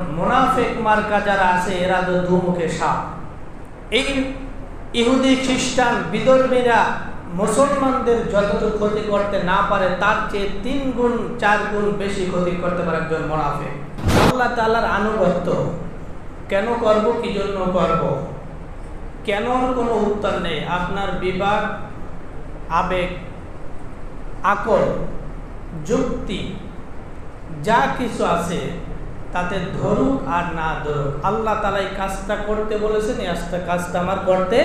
মোনাফেক মার্কা যারা আছে, এরা তো দুমুখে সাপ। এই ইহুদি খ্রিস্টান বিদর্মীরা মুসলমানদের যতটুকু ক্ষতি করতে না পারে, তার চেয়ে তিন গুণ, চার গুণ বেশি ক্ষতি করতে পারে একজন মোনাফে আল্লাহ তাল্লার আনুগত্য। কেন করব, কি জন্য করব? কেন কোনো উত্তর নেই। আপনার বিভাগ, আবেগ, আকল, যুক্তি, যা কিছু আছে তাতে ধরুক আর না ধরুক। আল্লাহ তালা এই কাজটা করতে বলেছেন এই কাজটা আমার করতে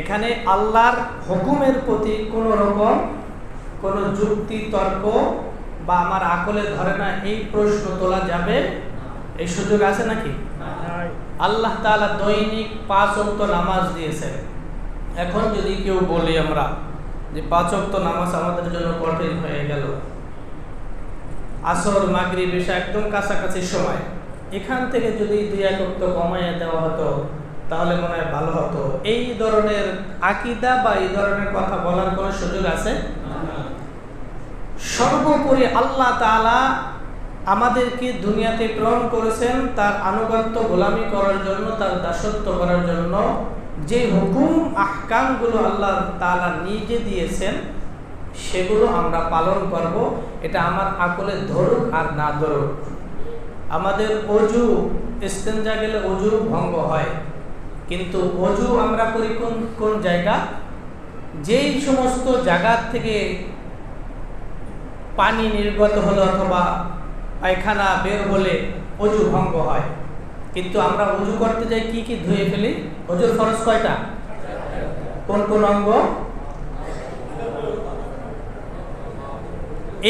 এখানে আল্লাহর হুকুমের প্রতি কোনো রকম কোনো যুক্তি তর্ক বা আমার আকলে ধরে না এই প্রশ্ন তোলা যাবে? এই সুযোগ আছে নাকি? আল্লাহ তাআলা দৈনিক পাঁচ অক্ত নামাজ দিয়েছেন। এখন যদি কেউ বলি আমরা যে পাঁচ অক্ত নামাজ আমাদের জন্য কঠিন হয়ে গেল আসর মাগরি বেশা একদম কাছাকাছি সময়। এখান থেকে যদি দুই এক অক্ত কমাইয়ে দেওয়া হতো, তাহলে মনে হয় ভালো হতো। এই ধরনের আকিদা বা এই ধরনের কথা বলার কোনো সুযোগ আছে? সর্বোপরি আল্লাহ তাআলা আমাদেরকে দুনিয়াতে প্রেরণ করেছেন তার আনুগত্য গোলামি করার জন্য, তার দাসত্ব করার জন্য। যে হুকুম, আহকামগুলো আল্লাহ তালা নিজে দিয়েছেন সেগুলো আমরা পালন করব, এটা আমার আকলে ধরুক আর না ধরুক। আমাদের অজু ইস্তেঞ্জা গেলে অজু ভঙ্গ হয়। কিন্তু অজু আমরা করি কোন কোন জায়গা? যেই সমস্ত জায়গা থেকে পানি নির্গত হলো অথবা পায়খানা বের হলে অজু ভঙ্গ হয়। কিন্তু আমরা অজু করতে যাই কি কি ধুয়ে ফেলি? অজুর খরচ কয়টা? কোন কোন অঙ্গ?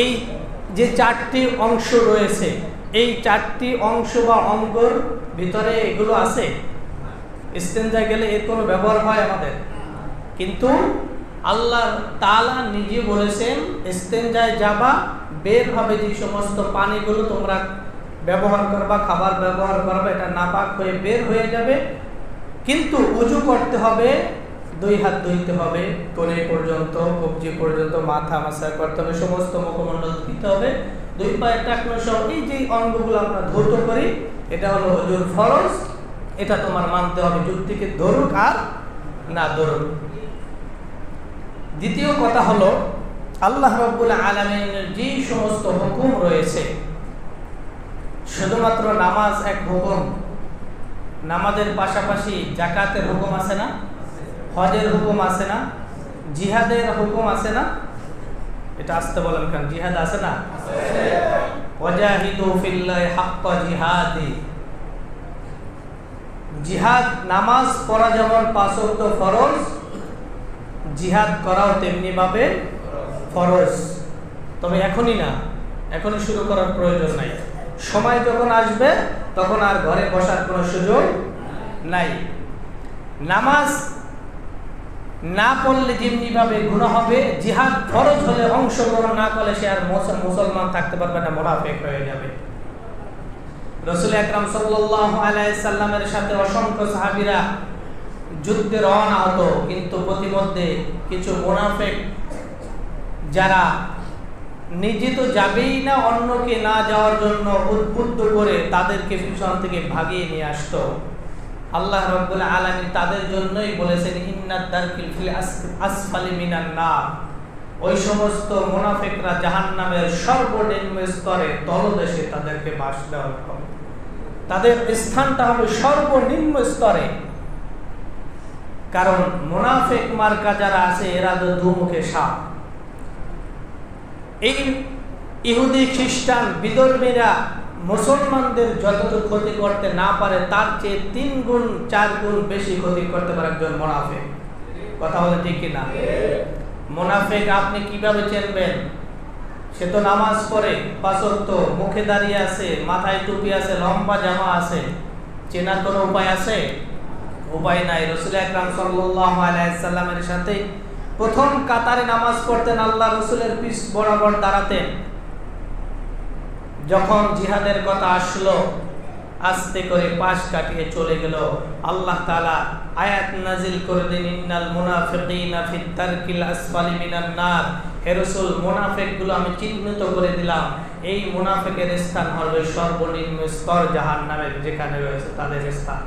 এই যে চারটি অংশ রয়েছে, এই চারটি অংশ বা অঙ্গর ভিতরে এগুলো আছে? ইস্তেঞ্জায় গেলে এর কোনো ব্যবহার হয় আমাদের? কিন্তু আল্লাহ তালা নিজে বলেছেন ইস্তেঞ্জায় যাবা, বের হবে যে সমস্ত পানিগুলো তোমরা ব্যবহার করবা, খাবার ব্যবহার করবা, এটা নাপাক হয়ে বের হয়ে যাবে। কিন্তু উজু করতে হবে দুই হাত ধুইতে হবে কোনে পর্যন্ত, কবজি পর্যন্ত, মাথা মাসা করতে হবে, সমস্ত মুখমণ্ডল দিতে হবে। দুই পায়ের টাকনো সহ এই যে অঙ্গগুলো আমরা ধৌত করি, এটা হলো হজুর ফরজ, এটা তোমার মানতে হবে যুক্তিকে ধরুক আর না ধরুক। দ্বিতীয় কথা হলো, আল্লাহ রব্বুল আলমিনের যে সমস্ত হুকুম রয়েছে, শুধুমাত্র নামাজ এক হুকুম, নামাজের পাশাপাশি জাকাতের হুকুম আছে না? হজের হুকুম আছে না? জিহাদের হুকুম আছে না? এটা আসতে বলেন কেন? জিহাদ আছে না? জিহাদ। নামাজ পড়া যেমন পাঁচ ওয়াক্ত ফরজ, জিহাদ করাও তেমনি ভাবে ফরজ। তবে এখনই না, এখনই শুরু করার প্রয়োজন নাই। সময় যখন আসবে, তখন আর ঘরে বসার কোনো সুযোগ নাই। নামাজ না পড়লে যেমনিভাবে গুণা হবে, জিহাদ ফরজ হলে অংশগ্রহণ না করলে সে আর মুসলমান থাকতে পারবে না, মোনাফেক হয়ে যাবে। রসুল আকরাম সাল্লামের সাথে অসংখ্য সাহাবিরা যুদ্ধে রওনা হতো, কিন্তু প্রতিমধ্যে কিছু মোনাফেক যারা নিজে তো যাবেই না, অন্যকে না যাওয়ার জন্য উদ্বুদ্ধ করে তাদেরকে পিছন থেকে ভাগিয়ে নিয়ে আসতো। আল্লাহ রব্বুল আলামিন তাদের জন্যই বলেছেন, ইন্নাদ দারকিল ফিল আসফালি মিনান নার। ওই সমস্ত মুনাফিকরা জাহান্নামের সর্বনিম্ন স্তরে তলদেশে তাদেরকে বাস দেওয়া হবে। তাদের স্থানটা হবে সর্বনিম্ন স্তরে। কারণ মুনাফিক মার্কা যারা আছে, এরা তো দুমুখে সাপ। এই ইহুদি খ্রিস্টান বিদর্মীরা মুসলমানদের যতটুকু ক্ষতি করতে না পারে, তার চেয়ে তিন গুণ, চার গুণ বেশি ক্ষতি করতে পারে একজন মোনাফেক। কথা বলে ঠিক কিনা? মোনাফেক আপনি কীভাবে চেনবেন? সে তো নামাজ পড়ে পাঁচত্ব মুখে দাঁড়িয়ে আছে, মাথায় টুপি আছে, লম্বা জামা আছে। চেনার কোনো উপায় আছে? উপায় নাই। রসুল আকরাম সাল্লামের সাথে প্রথম কাতারে নামাজ পড়তেন, আল্লাহ রসুলের পিস বরাবর দাঁড়াতেন। যখন জিহাদের কথা আসলো, আস্তে করে পাশ কাটিয়ে চলে গেল। আল্লাহ তালা আয়াত নাজিল করে দিন, ইন্নাল মুনাফিকিনা ফিত তারকিল আসফালি মিনান আমি চিহ্নিত করে দিলাম। এই মুনাফেকের স্থান হবে সর্বনিম্ন স্তর জাহান্নামের, যেখানে রয়েছে তাদের স্থান।